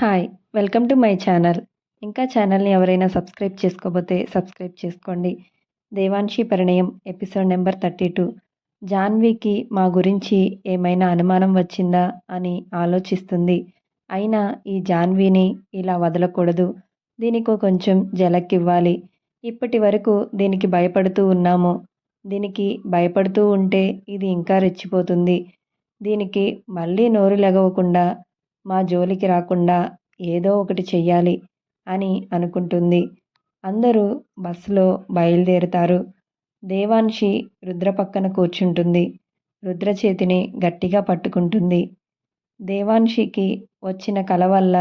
Hi welcome to my channel ఇంకా ఛానల్ని ఎవరైనా సబ్స్క్రైబ్ చేసుకోబోతే సబ్స్క్రైబ్ చేసుకోండి. Devanshi Parinayam episode number thirty two జాన్వీకి మా గురించి ఏమైనా అనుమానం వచ్చిందా అని ఆలోచిస్తుంది. అయినా ఈ జాన్వీని ఇలా వదలకూడదు. దీనికి కొంచెం జలక్కివ్వాలి. ఇప్పటి వరకు దీనికి భయపడుతూ ఉన్నాము. దీనికి భయపడుతూ ఉంటే ఇది ఇంకా రెచ్చిపోతుంది. దీనికి మళ్ళీ నోరు లెగవకుండా మా జోలికి రాకుండా ఏదో ఒకటి చెయ్యాలి అని అనుకుంటుంది. అందరూ బస్సులో బయలుదేరుతారు. దేవాన్షి రుద్ర పక్కన కూర్చుంటుంది. రుద్ర చేతిని గట్టిగా పట్టుకుంటుంది. దేవాన్షికి వచ్చిన కల వల్ల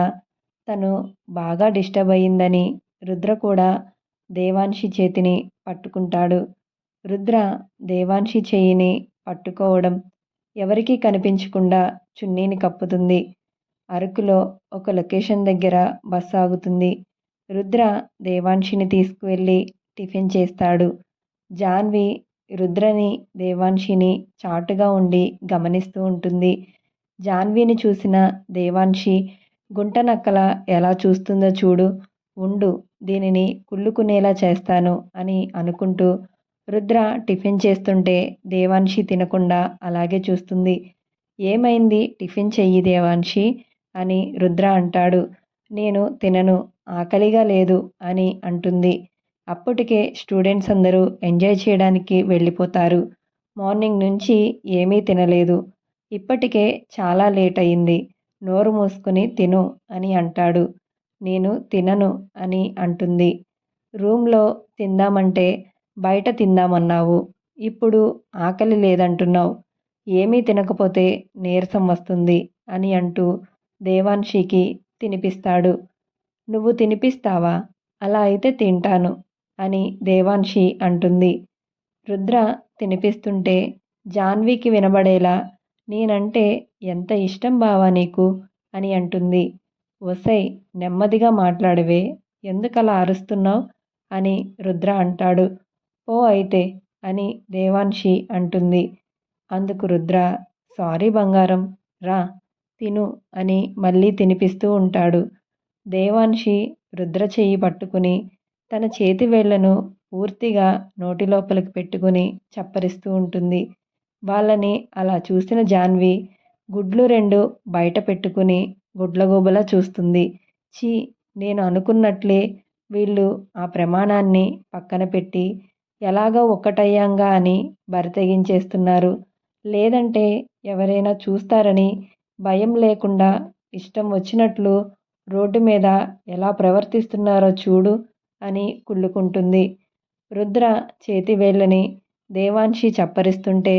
తను బాగా డిస్టర్బ్ అయిందని రుద్ర కూడా దేవాన్షి చేతిని పట్టుకుంటాడు. రుద్ర దేవాన్షి చేయిని పట్టుకోవడం ఎవరికీ కనిపించకుండా చున్నీని కప్పుతుంది. అరకులో ఒక లొకేషన్ దగ్గర బస్సు ఆగుతుంది. రుద్ర దేవాన్షిని తీసుకువెళ్ళి టిఫిన్ చేస్తాడు. జాన్వి రుద్రని దేవాన్షిని చాటుగా ఉండి గమనిస్తూ ఉంటుంది. జాన్విని చూసిన దేవాన్షి గుంటనక్కల ఎలా చూస్తుందో చూడు ఉండు దీనిని కుళ్ళుకునేలా చేస్తాను అని అనుకుంటూ రుద్ర టిఫిన్ చేస్తుంటే దేవాన్షి తినకుండా అలాగే చూస్తుంది. ఏమైంది? టిఫిన్ చెయ్యి దేవాన్షి అని రుద్ర అంటాడు. నేను తినను ఆకలిగా లేదు అని అంటుంది. అప్పటికే స్టూడెంట్స్ అందరూ ఎంజాయ్ చేయడానికి వెళ్ళిపోతారు. మార్నింగ్ నుంచి ఏమీ తినలేదు. ఇప్పటికే చాలా లేట్ అయింది. నోరు మూసుకుని తిను అని అంటాడు. నేను తినను అని అంటుంది. రూమ్లో తిందామంటే బయట తిందామన్నావు. ఇప్పుడు ఆకలి లేదంటున్నావు. ఏమీ తినకపోతే నీరసం వస్తుంది అని అంటూ దేవాన్షికి తినిపిస్తాడు. నువ్వు తినిపిస్తావా? అలా అయితే తింటాను అని దేవాన్షి అంటుంది. రుద్ర తినిపిస్తుంటే జాన్వికి వినబడేలా నేనంటే ఎంత ఇష్టం బావా నీకు? అని అంటుంది. ఒసై నెమ్మదిగా మాట్లాడవే ఎందుకలా అరుస్తున్నావు? అని రుద్ర అంటాడు. ఓ అయితే అని దేవాన్షి అంటుంది. అందుకు రుద్ర సారీ బంగారం రా తిను అని మళ్ళీ తినిపిస్తూ ఉంటాడు. దేవాన్షి రుద్ర పట్టుకుని తన చేతి వేళ్ళను పూర్తిగా నోటి లోపలికి పెట్టుకుని చప్పరిస్తూ ఉంటుంది. వాళ్ళని అలా చూసిన జాన్వి గుడ్లు రెండు బయట పెట్టుకుని గుడ్లగూబలా చూస్తుంది. ఛీ నేను అనుకున్నట్లే వీళ్ళు ఆ ప్రమాణాన్ని పక్కన పెట్టి ఎలాగో ఒక్కటయ్యాంగా అని బరితెగించేస్తున్నారు లేదంటే ఎవరైనా చూస్తారని భయం లేకుండా ఇష్టం వచ్చినట్లు రోడ్డు మీద ఎలా ప్రవర్తిస్తున్నారో చూడు అని కుళ్ళుకుంటుంది. రుద్ర చేతి వేళ్ళని దేవాన్షి చప్పరిస్తుంటే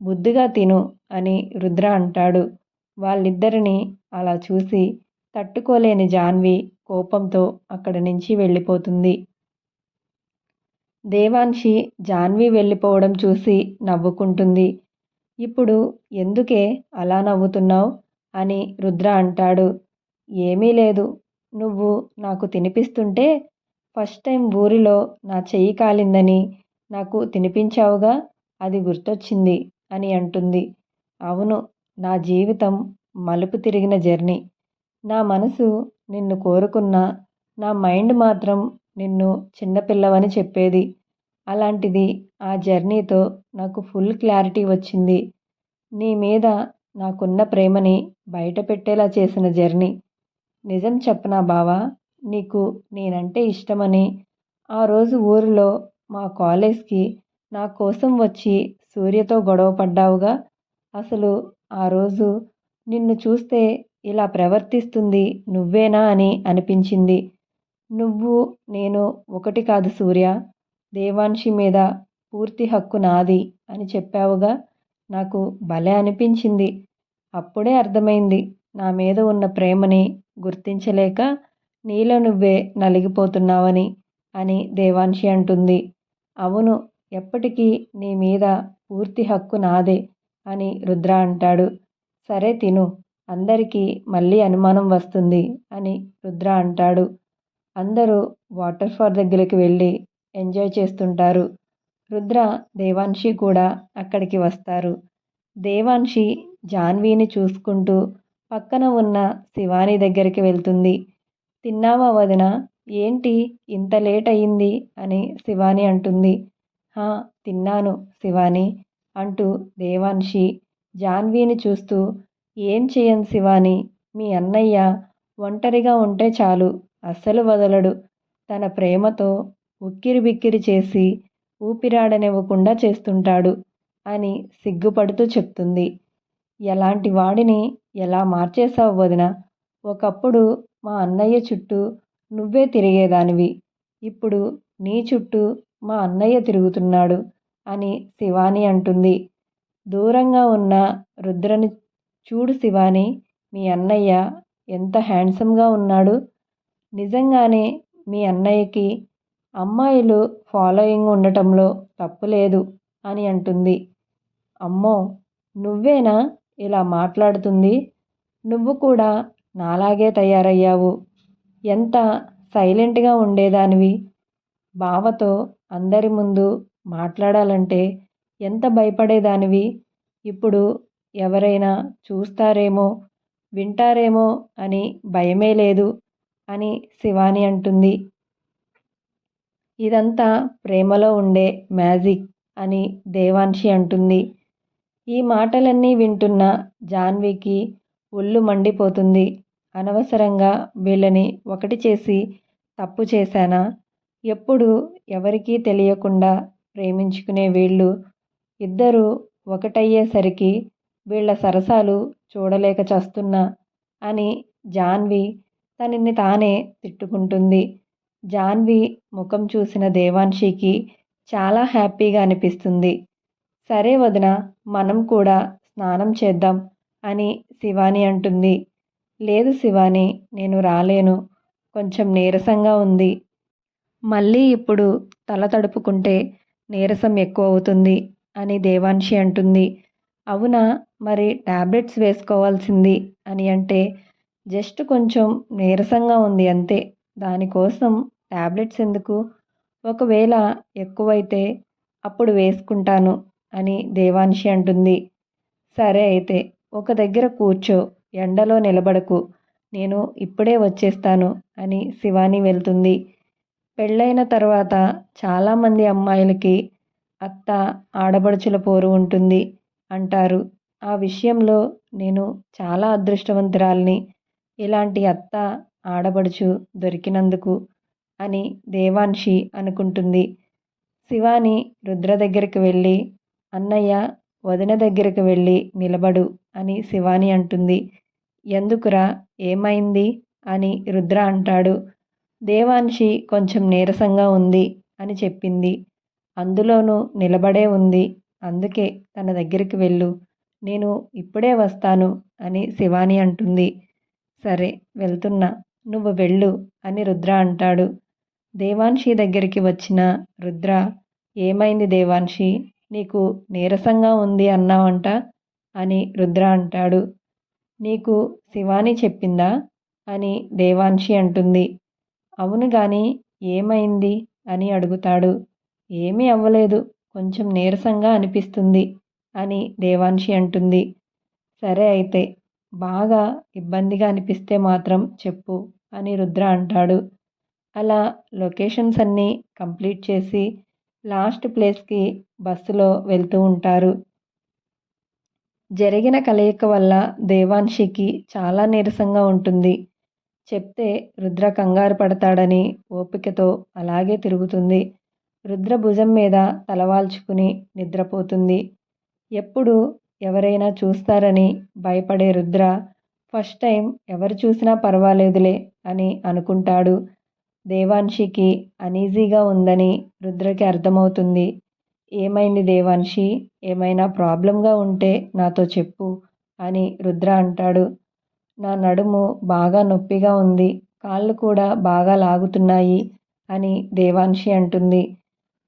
బుద్ధిగా తిను అని రుద్ర అంటాడు. వాళ్ళిద్దరిని అలా చూసి తట్టుకోలేని జాన్వి కోపంతో అక్కడి నుంచి వెళ్ళిపోతుంది. దేవాన్షి జాన్వి వెళ్ళిపోవడం చూసి నవ్వుకుంటుంది. ఇప్పుడు ఎందుకే అలా నవ్వుతున్నావు? అని రుద్ర అంటాడు. ఏమీ లేదు. నువ్వు నాకు తినిపిస్తుంటే ఫస్ట్ టైం ఊరిలో నా చెయ్యి కాలిందని నాకు తినిపించావుగా? అది గుర్తొచ్చింది అని అంటుంది. అవును నా జీవితం మలుపు తిరిగిన జర్నీ. నా మనసు నిన్ను కోరుకున్నా నా మైండ్ మాత్రం నిన్ను చిన్నపిల్లవని చెప్పేది. అలాంటిది ఆ జర్నీతో నాకు ఫుల్ క్లారిటీ వచ్చింది. నీ మీద నాకున్న ప్రేమని బయట పెట్టేలా చేసిన జర్నీ. నిజం చెప్పనా బావా? నీకు నేనంటే ఇష్టమని. ఆ రోజు ఊరిలో మా కాలేజ్కి నా కోసం వచ్చి సూర్యతో గొడవ పడ్డావుగా. అసలు ఆ రోజు నిన్ను చూస్తే ఇలా ప్రవర్తిస్తుంది నువ్వేనా అని అనిపించింది. నువ్వు నేను ఒకటి కాదు సూర్య. దేవాన్షి మీద పూర్తి హక్కు నాది అని చెప్పావుగా నాకు భలే అనిపించింది. అప్పుడే అర్థమైంది. నా మీద ఉన్న ప్రేమని గుర్తించలేక నీలో నువ్వే నలిగిపోతున్నావని అని దేవాన్షి అంటుంది. అవును ఎప్పటికీ నీ మీద పూర్తి హక్కు నాదే అని రుద్ర అంటాడు. సరే తిను అందరికీ మళ్ళీ అనుమానం వస్తుంది అని రుద్ర అంటాడు. అందరూ వాటర్ ఫాల్ దగ్గరికి వెళ్ళి ఎంజాయ్ చేస్తుంటారు. రుద్ర దేవాన్షి కూడా అక్కడికి వస్తారు. దేవాన్షి జాన్వీని చూసుకుంటూ పక్కన ఉన్న శివాని దగ్గరికి వెళ్తుంది. తిన్నావా వదిన? ఏంటి? ఇంత లేట్ అయింది? అని శివాని అంటుంది. హా తిన్నాను శివాని అంటూ దేవాన్షి జాన్వీని చూస్తూ ఏం చేయను శివాని? మీ అన్నయ్య ఒంటరిగా ఉంటే చాలు అస్సలు వదలడు. తన ప్రేమతో ఉక్కిరి బిక్కిరి చేసి ఊపిరాడనివ్వకుండా చేస్తుంటాడు అని సిగ్గుపడుతూ చెప్తుంది. ఎలాంటి వాడిని ఎలా మార్చేశావు వదిన? ఒకప్పుడు మా అన్నయ్య చుట్టూ నువ్వే తిరిగేదానివి. ఇప్పుడు నీ చుట్టూ మా అన్నయ్య తిరుగుతున్నాడు అని శివాని అంటుంది. దూరంగా ఉన్న రుద్రని చూడు శివాని మీ అన్నయ్య ఎంత హ్యాండ్సమ్గా ఉన్నాడు. నిజంగానే మీ అన్నయ్యకి అమ్మాయిలు ఫాలోయింగ్ ఉండటంలో తప్పు లేదు అని అంటుంది. అమ్మో నువ్వేనా ఇలా మాట్లాడుతుంది? నువ్వు కూడా నాలాగే తయారయ్యావు. ఎంత సైలెంట్గా ఉండేదానివి? బావతో అందరి ముందు మాట్లాడాలంటే ఎంత భయపడేదానివి? ఇప్పుడు ఎవరైనా చూస్తారేమో వింటారేమో అని భయమే లేదు అని శివాని అంటుంది. ఇదంతా ప్రేమలో ఉండే మ్యాజిక్ అని దేవాన్షి అంటుంది. ఈ మాటలన్నీ వింటున్న జాన్వికి ఒళ్ళు మండిపోతుంది. అనవసరంగా వీళ్ళని ఒకటి చేసి తప్పు చేశానా? ఎప్పుడు ఎవరికీ తెలియకుండా ప్రేమించుకునే వీళ్ళు ఇద్దరూ ఒకటయ్యేసరికి వీళ్ళ సరసాలు చూడలేక చస్తున్నా అని జాన్వి తనని తానే తిట్టుకుంటుంది. జాన్వి ముఖం చూసిన దేవాన్షికి చాలా హ్యాపీగా అనిపిస్తుంది. సరే వదిన మనం కూడా స్నానం చేద్దాం అని శివాని అంటుంది. లేదు శివాని నేను రాలేను. కొంచెం నీరసంగా ఉంది. మళ్ళీ ఇప్పుడు తల తడుపుకుంటే నీరసం ఎక్కువ అవుతుంది అని దేవాన్షి అంటుంది. అవునా మరి ట్యాబ్లెట్స్ వేసుకోవాల్సింది అని అంటే జస్ట్ కొంచెం నీరసంగా ఉంది అంతే. దానికోసం ట్యాబ్లెట్స్ ఎందుకు? ఒకవేళ ఎక్కువైతే అప్పుడు వేసుకుంటాను అని దేవాన్షి అంటుంది. సరే అయితే ఒక దగ్గర కూర్చో ఎండలో నిలబడకు నేను ఇప్పుడే వచ్చేస్తాను అని శివాని వెళ్తుంది. పెళ్ళైన తర్వాత చాలామంది అమ్మాయిలకి అత్త ఆడబడుచుల పోరు ఉంటుంది అంటారు. ఆ విషయంలో నేను చాలా అదృష్టవంతురాల్ని. ఇలాంటి అత్త ఆడబడుచు దొరికినందుకు అని దేవాన్షి అనుకుంటుంది. శివాని రుద్ర దగ్గరికి వెళ్ళి అన్నయ్య వదిన దగ్గరికి వెళ్ళి నిలబడు అని శివాని అంటుంది. ఎందుకురా? ఏమైంది? అని రుద్ర అంటాడు. దేవాన్షి కొంచెం నీరసంగా ఉంది అని చెప్పింది. అందులోనూ నిలబడే ఉంది. అందుకే తన దగ్గరికి వెళ్ళు. నేను ఇప్పుడే వస్తాను అని శివాని అంటుంది. సరే వెళ్తున్నా. నువ్వు వెళ్ళు అని రుద్ర అంటాడు. దేవాన్షి దగ్గరికి వచ్చిన రుద్ర ఏమైంది దేవాన్షి? నీకు నీరసంగా ఉంది అన్నావంట? అని రుద్ర అంటాడు. నీకు శివాని చెప్పిందా? అని దేవాన్షి అంటుంది. అవును గాని ఏమైంది? అని అడుగుతాడు. ఏమీ అవ్వలేదు కొంచెం నీరసంగా అనిపిస్తుంది అని దేవాన్షి అంటుంది. సరే అయితే బాగా ఇబ్బందిగా అనిపిస్తే మాత్రం చెప్పు అని రుద్ర అంటాడు. అలా లొకేషన్స్ అన్నీ కంప్లీట్ చేసి లాస్ట్ ప్లేస్కి బస్సులో వెళ్తూ ఉంటారు. జరిగిన కలయిక వల్ల దేవాన్షికి చాలా నీరసంగా ఉంటుంది. చెప్తే రుద్ర కంగారు పడతాడని ఓపికతో అలాగే తిరుగుతుంది. రుద్ర భుజం మీద తలవాల్చుకుని నిద్రపోతుంది. ఎప్పుడు ఎవరైనా చూస్తారని భయపడే రుద్ర ఫస్ట్ టైం ఎవరు చూసినా పర్వాలేదులే అని అనుకుంటాడు. దేవాన్షికి అనీజీగా ఉందని రుద్రకి అర్థమవుతుంది. ఏమైంది దేవాన్షి? ఏమైనా ప్రాబ్లంగా ఉంటే నాతో చెప్పు అని రుద్ర అంటాడు. నా నడుము బాగా నొప్పిగా ఉంది. కాళ్ళు కూడా బాగా లాగుతున్నాయి అని దేవాన్షి అంటుంది.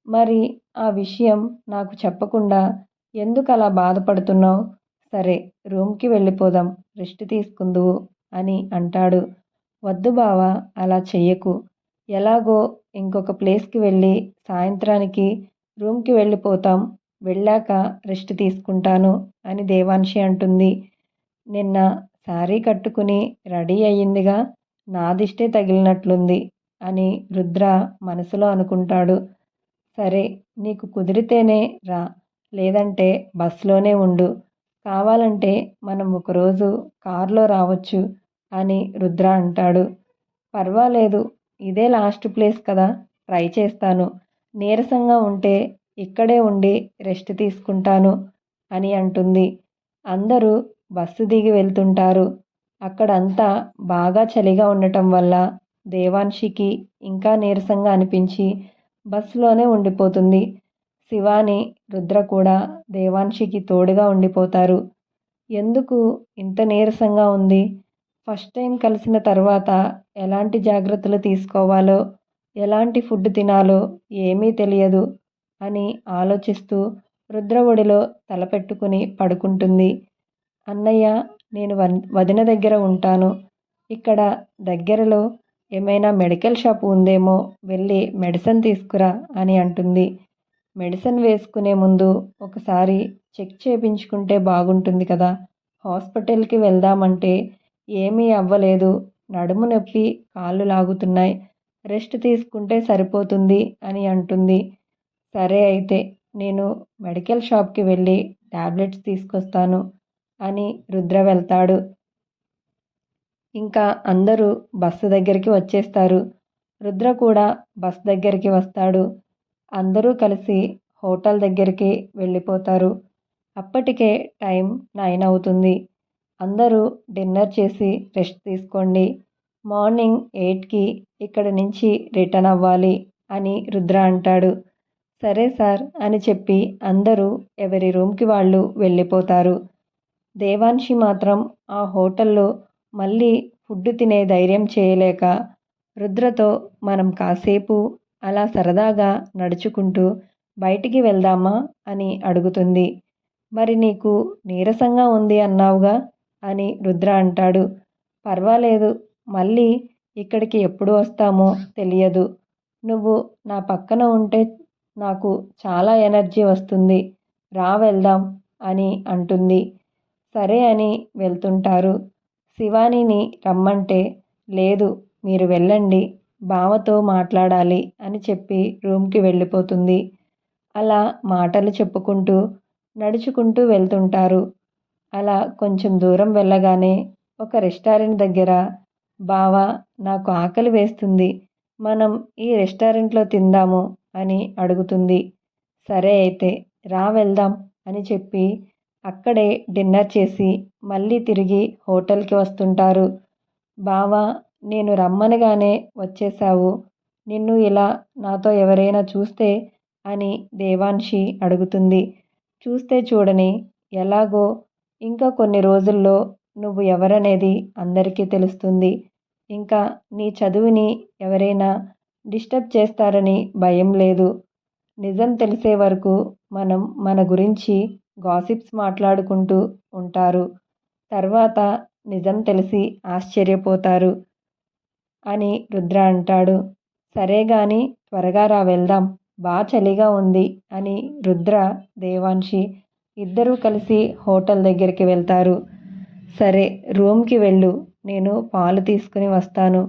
మరి ఆ విషయం నాకు చెప్పకుండా ఎందుకు అలా బాధపడుతున్నావు? సరే రూమ్కి వెళ్ళిపోదాం. రెస్ట్ తీసుకుందువు అని అంటాడు. వద్దు బావా అలా చెయ్యకు. ఎలాగో ఇంకొక ప్లేస్కి వెళ్ళి సాయంత్రానికి రూమ్కి వెళ్ళిపోతాం. వెళ్ళాక రెస్ట్ తీసుకుంటాను అని దేవాన్షి అంటుంది. నిన్న శారీ కట్టుకుని రెడీ అయ్యిందిగా నా దిష్టే తగిలినట్లుంది అని రుద్ర మనసులో అనుకుంటాడు. సరే నీకు కుదిరితేనే రా లేదంటే బస్లోనే ఉండు. కావాలంటే మనం ఒకరోజు కారులో రావచ్చు అని రుద్ర అంటాడు. పర్వాలేదు ఇదే లాస్ట్ ప్లేస్ కదా ట్రై చేస్తాను. నీరసంగా ఉంటే ఇక్కడే ఉండి రెస్ట్ తీసుకుంటాను అని అంటుంది. అందరూ బస్సు దిగి వెళ్తుంటారు. అక్కడంతా బాగా చలిగా ఉండటం వల్ల దేవాన్షికి ఇంకా నీరసంగా అనిపించి బస్సులోనే ఉండిపోతుంది. శివాని రుద్ర కూడా దేవాన్షికి తోడుగా ఉండిపోతారు. ఎందుకు ఇంత నీరసంగా ఉంది? ఫస్ట్ టైం కలిసిన తర్వాత ఎలాంటి జాగ్రత్తలు తీసుకోవాలో ఎలాంటి ఫుడ్ తినాలో ఏమీ తెలియదు అని ఆలోచిస్తూ రుద్ర ఒడిలో తలపెట్టుకుని పడుకుంటుంది. అన్నయ్య నేను వదిన దగ్గర ఉంటాను. ఇక్కడ దగ్గరలో ఏమైనా మెడికల్ షాప్ ఉందేమో వెళ్ళి మెడిసిన్ తీసుకురా అని అంటుంది. మెడిసిన్ వేసుకునే ముందు ఒకసారి చెక్ చేయించుకుంటే బాగుంటుంది కదా. హాస్పిటల్కి వెళ్దామంటే ఏమీ అవ్వలేదు. నడుము నొప్పి కాళ్ళు లాగుతున్నాయి. రెస్ట్ తీసుకుంటే సరిపోతుంది అని అంటుంది. సరే అయితే నేను మెడికల్ షాప్కి వెళ్ళి ట్యాబ్లెట్స్ తీసుకొస్తాను అని రుద్ర వెళ్తాడు. ఇంకా అందరూ బస్సు దగ్గరికి వచ్చేస్తారు. రుద్ర కూడా బస్ దగ్గరికి వస్తాడు. అందరూ కలిసి హోటల్ దగ్గరికి వెళ్ళిపోతారు. అప్పటికే టైం నైన్ అవుతుంది. అందరూ డిన్నర్ చేసి రెస్ట్ తీసుకోండి. మార్నింగ్ ఎయిట్కి ఇక్కడ నుంచి రిటర్న్ అవ్వాలి అని రుద్ర అంటాడు. సరే సార్ అని చెప్పి అందరూ ఎవరి రూమ్కి వాళ్ళు వెళ్ళిపోతారు. దేవాన్షి మాత్రం ఆ హోటల్లో మళ్ళీ ఫుడ్ తినే ధైర్యం చేయలేక రుద్రతో మనం కాసేపు అలా సరదాగా నడుచుకుంటూ బయటికి వెళ్దామా అని అడుగుతుంది. మరి నీకు నీరసంగా ఉంది అన్నావుగా? అని రుద్ర అంటాడు. పర్వాలేదు మళ్ళీ ఇక్కడికి ఎప్పుడు వస్తామో తెలియదు. నువ్వు నా పక్కన ఉంటే నాకు చాలా ఎనర్జీ వస్తుంది. రా వెళ్దాం అని అంటుంది. సరే అని వెళ్తుంటారు. శివానీని రమ్మంటే లేదు మీరు వెళ్ళండి బావతో మాట్లాడాలి అని చెప్పి రూమ్కి వెళ్ళిపోతుంది. అలా మాటలు చెప్పుకుంటూ నడుచుకుంటూ వెళ్తుంటారు. అలా కొంచెం దూరం వెళ్ళగానే ఒక రెస్టారెంట్ దగ్గర బావా నాకు ఆకలి వేస్తుంది. మనం ఈ రెస్టారెంట్లో తిందాము అని అడుగుతుంది. సరే అయితే రా వెళ్దాం అని చెప్పి అక్కడే డిన్నర్ చేసి మళ్ళీ తిరిగి హోటల్కి వస్తుంటారు. బావా నేను రమ్మనగానే వచ్చేసావు నిన్ను ఇలా నాతో ఎవరైనా చూస్తే అని దేవాన్షి అడుగుతుంది. చూస్తే చూడని ఎలాగో ఇంకా కొన్ని రోజుల్లో నువ్వు ఎవరనేది అందరికీ తెలుస్తుంది. ఇంకా నీ చదువుని ఎవరైనా డిస్టర్బ్ చేస్తారని భయం లేదు. నిజం తెలిసే వరకు మనం మన గురించి గాసిప్స్ మాట్లాడుకుంటూ ఉంటారు. తర్వాత నిజం తెలిసి ఆశ్చర్యపోతారు అని రుద్ర అంటాడు. సరే గాని త్వరగా రా వెళ్దాం. బా చలిగా ఉంది అని రుద్ర దేవాన్షి ఇద్దరూ కలిసి హోటల్ దగ్గరికి వెళ్తారు. సరే రూమ్కి వెళ్ళు. నేను పాలు తీసుకుని వస్తాను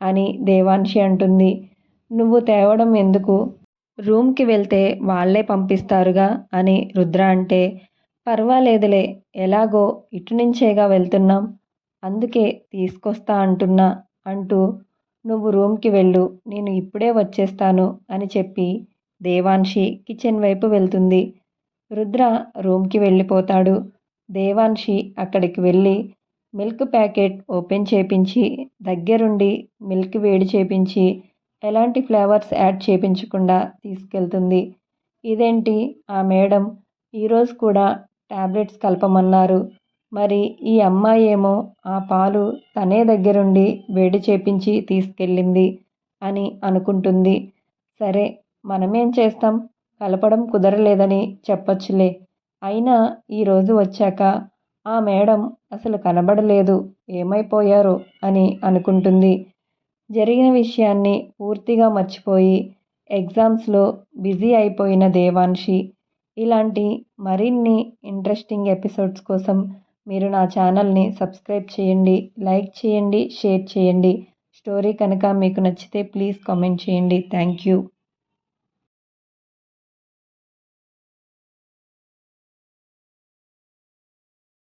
అని దేవాన్షి అంటుంది. నువ్వు తేవడం ఎందుకు? రూమ్కి వెళ్తే వాళ్ళే పంపిస్తారుగా అని రుద్ర అంటే పర్వాలేదులే ఎలాగో ఇటు నుంచేగా వెళ్తున్నాం. అందుకే తీసుకొస్తా అంటున్నా అంటూ నువ్వు రూమ్కి వెళ్ళు నేను ఇప్పుడే వచ్చేస్తాను అని చెప్పి దేవాన్షి కిచెన్ వైపు వెళ్తుంది. రుద్ర రూమ్కి వెళ్ళిపోతాడు. దేవాన్షి అక్కడికి వెళ్ళి మిల్క్ ప్యాకెట్ ఓపెన్ చేపించి దగ్గరుండి మిల్క్ వేడి చేపించి ఎలాంటి ఫ్లేవర్స్ యాడ్ చేపించకుండా తీసుకెళ్తుంది. ఇదేంటి? ఆ మేడం ఈరోజు కూడా ట్యాబ్లెట్స్ కలపమన్నారు. మరి ఈ అమ్మాయి ఏమో ఆ పాలు తనే దగ్గరుండి వేడి చేపించి తీసుకెళ్ళింది అని అనుకుంటుంది. సరే మనమేం చేస్తాం? కలపడం కుదరలేదని చెప్పొచ్చులే. అయినా ఈరోజు వచ్చాక ఆ మేడం అసలు కనబడలేదు. ఏమైపోయారో? అని అనుకుంటుంది. జరిగిన విషయాన్ని పూర్తిగా మర్చిపోయి ఎగ్జామ్స్లో బిజీ అయిపోయిన దేవాన్షి ఇలాంటి మరిన్ని ఇంట్రెస్టింగ్ ఎపిసోడ్స్ కోసం మీరు నా ఛానల్ని సబ్స్క్రైబ్ చేయండి లైక్ చేయండి షేర్ చేయండి. స్టోరీ కనుక మీకు నచ్చితే ప్లీజ్ కామెంట్ చేయండి. Thank you.